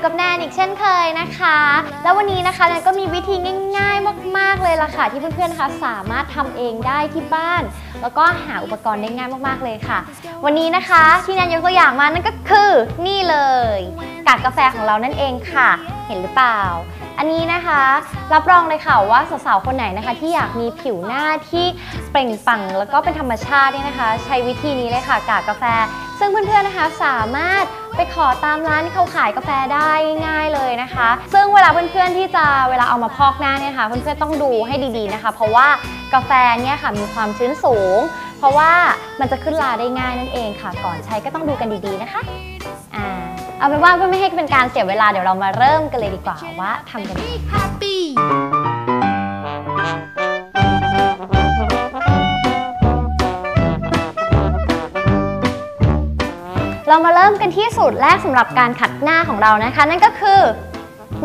ู่กับแนนอีกเช่นเคยนะคะ แล้ววันนี้นะคะแนนก็มีวิธีง่าย ๆ มาก ๆ เลยล่ะค่ะ ที่เพื่อนๆนะคะสามารถทำเองได้ที่บ้าน แล้วก็หาอุปกรณ์ได้ง่ายมากๆเลยค่ะ วันนี้นะคะที่แนนยกตัวอย่างมานั่นก็คือนี่เลยกากกาแฟของเรานั่นเองค่ะ เห็นหรือเปล่า อันนี้นะคะ รับรองเลยค่ะว่าสาวๆคนไหนนะคะ ที่อยากมีผิวหน้าที่เปล่งปลั่งแล้วก็เป็นธรรมชาตินี่นะคะ ใช้วิธีนี้เลยค่ะกากกาแฟ ซึ่งเพื่อนๆนะคะสามารถ ไปขอตามร้านที่เขาขายกาแฟได้ง่ายๆเลยนะคะ ซึ่งเวลาเพื่อนๆที่จะเวลาเอามาพอกหน้าเนี่ยค่ะเพื่อนๆต้องดูให้ดีๆนะคะ เพราะว่ากาแฟเนี่ยค่ะมีความชื้นสูง เพราะว่ามันจะขึ้นราได้ง่ายนั่นเองค่ะ ก่อนใช้ก็ต้องดูกันดีๆนะคะอ่าเอาเป็นว่าเพื่อไม่ให้เป็นการเสียเวลาเดี๋ยวเรามาเริ่มกันเลยดีกว่าว่าทำกันยังไง เรามาเริ่มกันที่สูตรแรกสำหรับการขัดหน้าของเรานะคะ นั่นก็คือ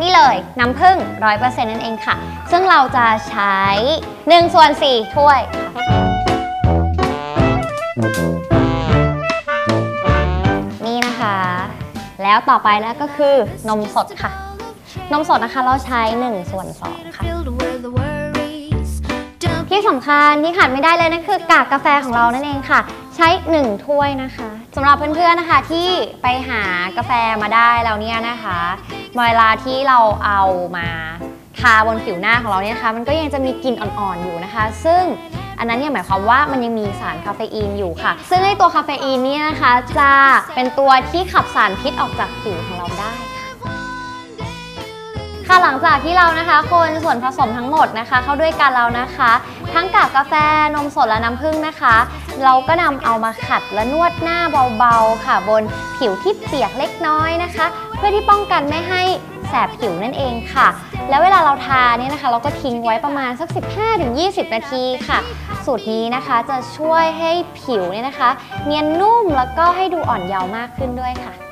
นี่เลยน้ำผึ้ง100%นั่นเองค่ะ ซึ่งเราจะใช้1ส่วน4ถ้วยค่ะนี่นะคะ แล้วต่อไปแล้วก็คือนมสดค่ะ นมสดนะคะเราใช้1ส่วน2ค่ะ สำคัญที่ขาดไม่ได้เลยนั่นคือกากกาแฟของเรานั่นเองค่ะ ใช้ 1 ถ้วยนะคะสำหรับเพื่อนๆนะคะที่ไปหากาแฟมาได้แล้วเนี่ยนะคะเวลาที่เราเอามาทาบนผิวหน้าของเราเนี่ยนะคะมันก็ยังจะมีกลิ่นอ่อนๆอยู่นะคะ ซึ่งอันนั้นเนี่ยหมายความว่ามันยังมีสารคาเฟอีนอยู่ค่ะ ซึ่งไอตัวคาเฟอีนเนี่ยนะคะจะเป็นตัวที่ขับสารพิษออกจากผิวของเราได้ ค่ะหลังจากที่เรานะคะ คนส่วนผสมทั้งหมดนะคะ เข้าด้วยกันแล้วนะคะ ทั้งกากกาแฟนมสดและน้ำผึ้งนะคะ เราก็นำเอามาขัดและนวดหน้าเบาๆค่ะ บนผิวที่เปียกเล็กน้อยนะคะ เพื่อที่ป้องกันไม่ให้แสบผิวนั่นเองค่ะ แล้วเวลาเราทาเนี่ยนะคะ เราก็ทิ้งไว้ประมาณสัก 15-20 นาทีค่ะ สูตรนี้นะคะจะช่วยให้ผิวเนี่ยนะคะ เนียนนุ่มแล้วก็ให้ดูอ่อนเยาว์มากขึ้นด้วยค่ะ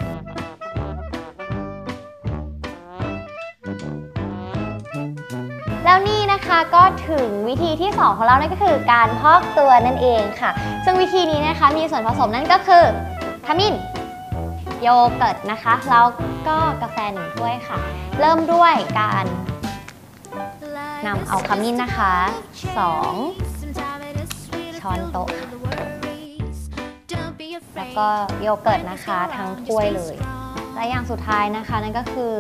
แล้วนี่นะคะก็ถึงวิธีที่ 2 ของเรานั่นก็คือการพอกตัวนั่นเองค่ะ ซึ่งวิธีนี้นะคะมีส่วนผสมนั่นก็คือขมิ้นโยเกิร์ตนะคะแล้วก็กาแฟหนึ่งถ้วยค่ะ เริ่มด้วยการนำเอาขมิ้นนะคะ 2 ช้อนโต๊ะค่ะแล้วก็โยเกิร์ตนะคะทั้งถ้วยเลย และอย่างสุดท้ายนะคะนั่นก็คือ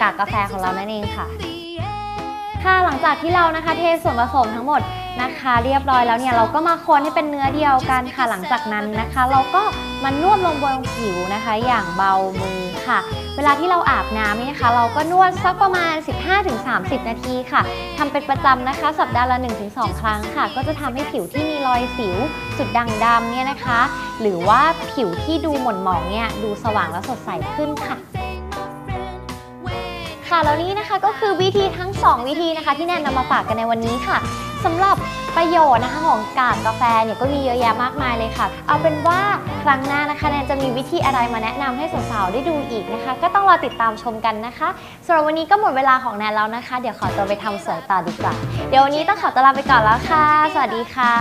กากกาแฟของเรานั่นเองค่ะ ค่ะหลังจากที่เรานะคะเทส่วนผสมทั้งหมดนะคะ เรียบร้อยแล้วเนี่ยเราก็มาคนให้เป็นเนื้อเดียวกันค่ะ หลังจากนั้นนะคะ เราก็มานวดลงบนผิวนะคะ อย่างเบามือค่ะ เวลาที่เราอาบน้ำเนี่นะคะ เราก็นวดสักประมาณ 15-30 นาทีค่ะทำเป็นประจำนะคะ สัปดาห์ละ 1-2 ครั้งค่ะ ก็จะทำให้ผิวที่มีรอยสิวจุดด่างดำเนี่ยนะคะ หรือว่าผิวที่ดูหม่นหมองเนี่ยดูสว่างและสดใสขึ้นค่ะ ค่ะ แล้วนี่นะคะก็คือวิธีทั้ง 2 วิธีนะคะ ที่แนนนำมาฝากกันในวันนี้ค่ะสำหรับประโยชน์นะคะของกากกาแฟเนี่ยก็มีเยอะแยะมากมายเลยค่ะ เอาเป็นว่าครั้งหน้านะคะแนนจะมีวิธีอะไรมาแนะนำให้สาวๆได้ดูอีกนะคะ ก็ต้องรอติดตามชมกันนะคะสำหรับวันนี้ก็หมดเวลาของแนนแล้วนะคะ เดี๋ยวขอตัวไปทำสวยต่อดีกว่า เดี๋ยววันนี้ต้องขอตัวลาไปก่อนแล้วค่ะ สวัสดีค่ะ